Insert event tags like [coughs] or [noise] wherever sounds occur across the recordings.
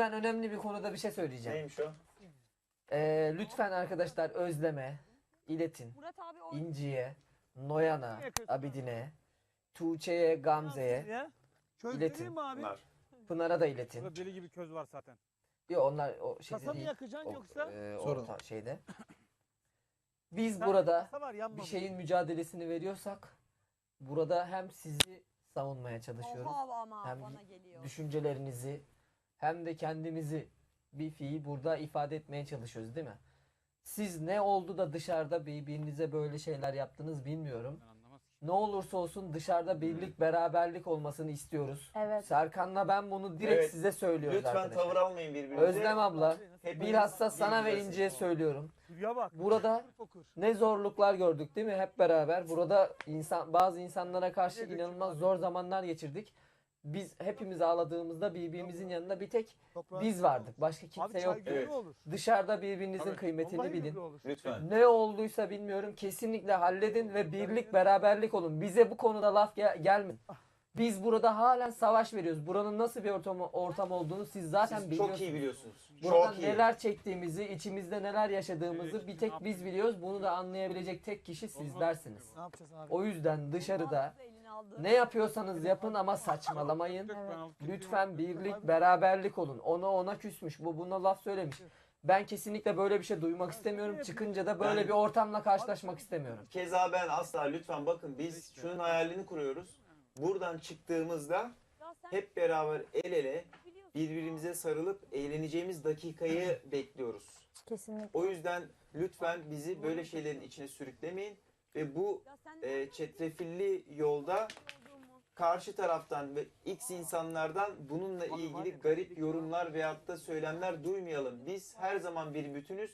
Ben önemli bir konuda bir şey söyleyeceğim. Neymiş o? Ee, lütfen arkadaşlar Özlem'e iletin. Murat abi o İnci'ye, Noyan'a? Abidin'e, Tuğçe'ye, Gamze'ye, Ya. Köz İletin. vereyim mi abi? Pınar'a da iletin. Burada deli gibi köz var zaten. Yok onlar o şeyde Kasa mı değil. yakacaksın O, yoksa? e, Sorun. orta şeyde. [clears throat] Biz Sen- burada Kasa var bir şeyin mücadelesini veriyorsak burada hem sizi savunmaya çalışıyoruz. Oha ama Hem bana geliyor. Düşüncelerinizi hem de kendimizi bir fiil burada ifade etmeye çalışıyoruz değil mi? Siz ne oldu da dışarıda birbirinize böyle şeyler yaptınız bilmiyorum. Ne olursa olsun dışarıda birlik beraberlik olmasını istiyoruz. Evet. Serkan'la ben bunu direkt Evet. size söylüyoruz Lütfen arkadaşlar. tavır almayın birbirinize. Özlem abla Hepiniz bilhassa sana ve birbirinize İnci'ye söylüyorum. Bak. Burada Fokur. ne zorluklar gördük değil mi hep beraber. Burada insan bazı insanlara karşı inanılmaz zor zamanlar geçirdik. Biz hepimiz ağladığımızda birbirimizin yanında bir tek biz vardık. Başka Abi kimse çay yoktu. Evet. Dışarıda birbirinizin Tabii, kıymetini bilin. Lütfen. Ne olduysa bilmiyorum. Kesinlikle halledin ve birlik beraberlik olun. Bize bu konuda laf gel- gelmeyin. Biz burada halen savaş veriyoruz. Buranın nasıl bir ortam, ortam olduğunu siz zaten Siz biliyorsunuz. çok iyi biliyorsunuz. Buradan Çok iyi. neler çektiğimizi, içimizde neler yaşadığımızı Evet, bir tek biz biliyoruz. Bunu da anlayabilecek tek kişi sizlersiniz. Ne yapacağız abi? O yüzden dışarıda. Ne yapıyorsanız yapın ama saçmalamayın. Lütfen birlik, beraberlik olun. Ona ona küsmüş, bu buna laf söylemiş. Ben kesinlikle böyle bir şey duymak istemiyorum. Çıkınca da böyle bir ortamla karşılaşmak istemiyorum. Keza ben asla lütfen bakın biz şunun hayalini kuruyoruz. Buradan çıktığımızda hep beraber el ele birbirimize sarılıp eğleneceğimiz dakikayı bekliyoruz. Kesinlikle. O yüzden lütfen bizi böyle şeylerin içine sürüklemeyin ve bu e, çetrefilli yolda karşı taraftan ve X insanlardan bununla ilgili garip yorumlar veyahut da söylemler duymayalım. Biz her zaman bir bütünüz.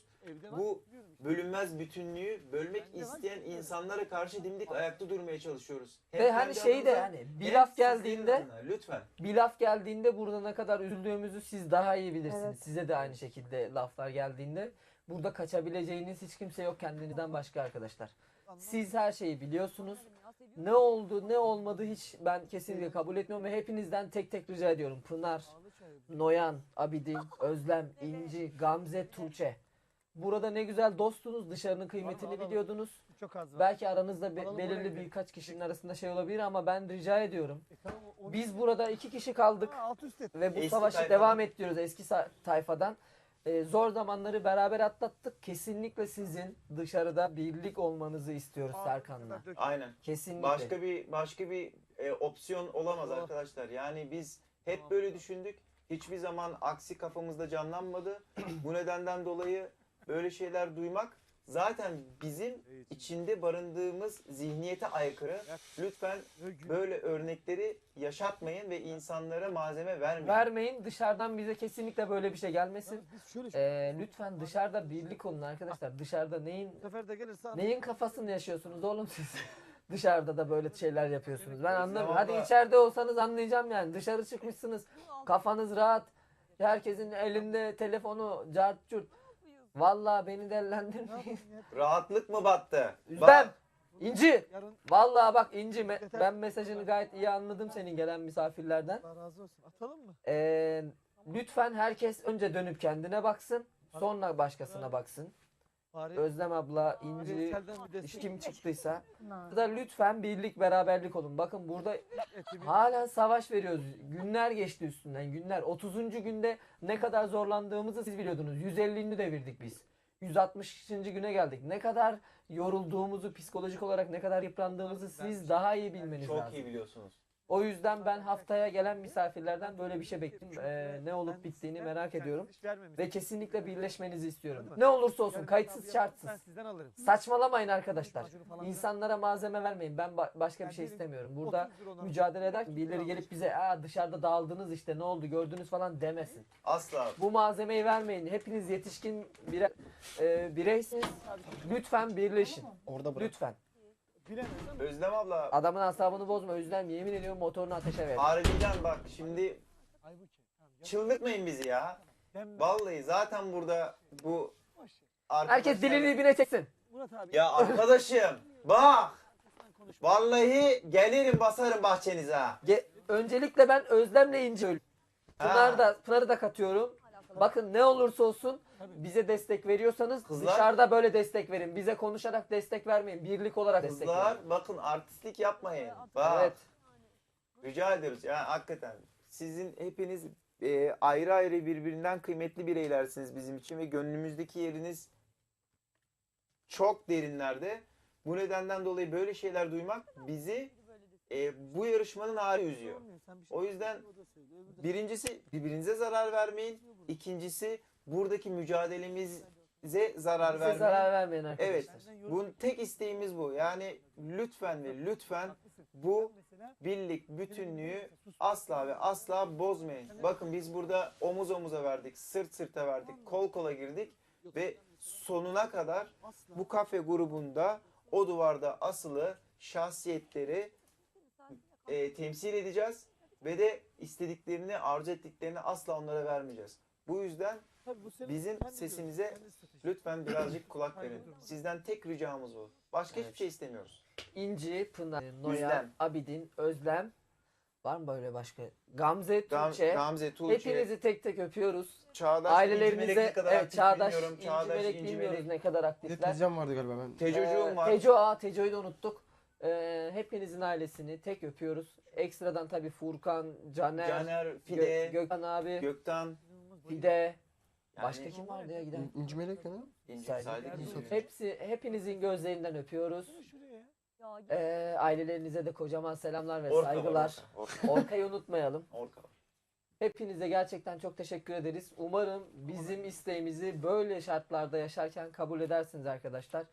Bu bölünmez bütünlüğü bölmek isteyen insanlara karşı dimdik ayakta durmaya çalışıyoruz. Hem Ve hani şey de hani bir laf geldiğinde adına. lütfen bir laf geldiğinde burada ne kadar üzüldüğümüzü siz daha iyi bilirsiniz. Evet. Size de aynı şekilde laflar geldiğinde burada kaçabileceğiniz hiç kimse yok kendinizden başka arkadaşlar. Siz her şeyi biliyorsunuz. Ne oldu ne olmadı hiç ben kesinlikle kabul etmiyorum ve hepinizden tek tek rica ediyorum. Pınar. Noyan, Abidin, [laughs] Özlem, İnci, Gamze, Tuğçe. Burada ne güzel dostunuz, dışarının kıymetini biliyordunuz. Çok az var. Belki aranızda be- Alalım, belirli birkaç kişinin arasında şey olabilir ama ben rica ediyorum. E tamam, o- Biz burada iki kişi kaldık Ha, alt üst et. ve bu Eski savaşı tayfadan. devam ettiriyoruz eski sa- tayfadan. Ee, zor zamanları beraber atlattık. Kesinlikle sizin dışarıda birlik olmanızı istiyoruz Serkan'la. aynen. Kesinlikle. Başka bir başka bir e, opsiyon olamaz Tamam. arkadaşlar. Yani biz hep Tamam. böyle düşündük. Hiçbir zaman aksi kafamızda canlanmadı. Bu nedenden dolayı böyle şeyler duymak zaten bizim içinde barındığımız zihniyete aykırı. Lütfen böyle örnekleri yaşatmayın ve insanlara malzeme vermeyin. Vermeyin dışarıdan bize kesinlikle böyle bir şey gelmesin. Ee, lütfen dışarıda birlik olun arkadaşlar. Dışarıda neyin neyin kafasını yaşıyorsunuz oğlum siz? [laughs] Dışarıda da böyle şeyler yapıyorsunuz. Ben anlamıyorum. Hadi içeride olsanız anlayacağım yani. Dışarı çıkmışsınız. Kafanız rahat. Herkesin elinde telefonu cart curt. Vallahi beni dellendirmeyin. Rahatlık mı battı? Üzbem. İnci. Yarın Vallahi bak İnci me- ben mesajını gayet iyi anladım senin gelen misafirlerden. Allah razı olsun. Atalım mı? Ee, lütfen herkes önce dönüp kendine baksın. Sonra başkasına baksın. Bari Özlem abla, İnci, elselden bir hiç destek. kim çıktıysa. Burada lütfen birlik beraberlik olun. Bakın burada Eti bir- halen savaş veriyoruz. Günler geçti üstünden günler. 30. günde ne kadar zorlandığımızı siz biliyordunuz. 150'ini devirdik biz. 160. güne geldik. Ne kadar yorulduğumuzu psikolojik olarak ne kadar yıprandığımızı siz daha iyi bilmeniz Çok lazım. iyi biliyorsunuz. O yüzden ben haftaya gelen misafirlerden böyle bir şey bekliyorum. Ee, ne olup bittiğini merak ediyorum. Ve kesinlikle birleşmenizi istiyorum. Ne olursa olsun kayıtsız şartsız. Ben sizden alırım. Saçmalamayın arkadaşlar. İnsanlara malzeme vermeyin. Ben ba- başka bir şey istemiyorum. Burada 30 lira ona- mücadele eder. Birileri gelip bize Aa, dışarıda dağıldınız işte ne oldu gördünüz falan demesin. Asla. Bu malzemeyi vermeyin. Hepiniz yetişkin bire, e, bireysiniz. Lütfen birleşin. Orada bırak. Lütfen. Bilemez ama Özlem abla Adamın asabını bozma. Özlem yemin ediyorum motorunu ateşe ver. harbiden bak şimdi. Tamam, gel. çıldırtmayın bizi ya. Ben- Vallahi zaten burada bu Boş ver. arkadaşlar... Herkes dilini dibine çeksin. Murat abi. Ya arkadaşım bak sen konuş. vallahi gelirim basarım bahçenize ha. Ge- Öncelikle ben Özlem'le İnci öl- Pınar da Pınar'ı da katıyorum. Bakın ne olursa olsun bize destek veriyorsanız Kızlar- dışarıda böyle destek verin. Bize konuşarak destek vermeyin. Birlik olarak destek verin. Kızlar bakın artistlik yapmayın. Bak. Evet. Rica ediyoruz. Yani hakikaten sizin hepiniz e, ayrı ayrı birbirinden kıymetli bireylersiniz bizim için ve gönlümüzdeki yeriniz çok derinlerde. Bu nedenden dolayı böyle şeyler duymak bizi e, bu yarışmanın hali üzüyor. O yüzden Birincisi birbirinize zarar vermeyin. İkincisi buradaki mücadelemize zarar Bize vermeyin. zarar vermeyin arkadaşlar. Evet. Bu tek isteğimiz bu. Yani lütfen ve lütfen bu birlik, bütünlüğü asla ve asla bozmayın. Bakın biz burada omuz omuza verdik, sırt sırta verdik, kol kola girdik ve sonuna kadar bu kafe grubunda o duvarda asılı şahsiyetleri e, temsil edeceğiz ve de istediklerini, arzu ettiklerini asla onlara vermeyeceğiz. Bu yüzden bizim sesimize lütfen birazcık [coughs] kulak verin. Sizden tek ricamız bu. Başka Evet. hiçbir şey istemiyoruz. İnci, Pınar, Noya, Özlem. Abidin, Özlem. Var mı böyle başka? Gamze, Gam- Tuğçe. Gamze, Tuğçe, Hepinizi tek tek öpüyoruz. Çağdaş, İnci Ailelerinize ne kadar evet Çağdaş, bilmiyorum. İnci Melek İnci bilmiyoruz ne kadar Bir de aktifler. teyzem vardı galiba ben. Tecocuğum Ee, var. Teco, aa, Teco'yu da unuttuk. Ee, hepinizin ailesini tek öpüyoruz. Ekstradan tabii Furkan, Caner, Caner, Gö- Fide, Gökhan abi, Gökten. Fide. Yani Başka kim vardı ya giden? İnci Melek ne? İnci, Saydık. saydık. Hepsi- hepinizin gözlerinden öpüyoruz. Ee, ailelerinize de kocaman selamlar ve Orka var, saygılar. Orka. Orkayı unutmayalım. Orka var. Hepinize gerçekten çok teşekkür ederiz. Umarım bizim isteğimizi böyle şartlarda yaşarken kabul edersiniz arkadaşlar.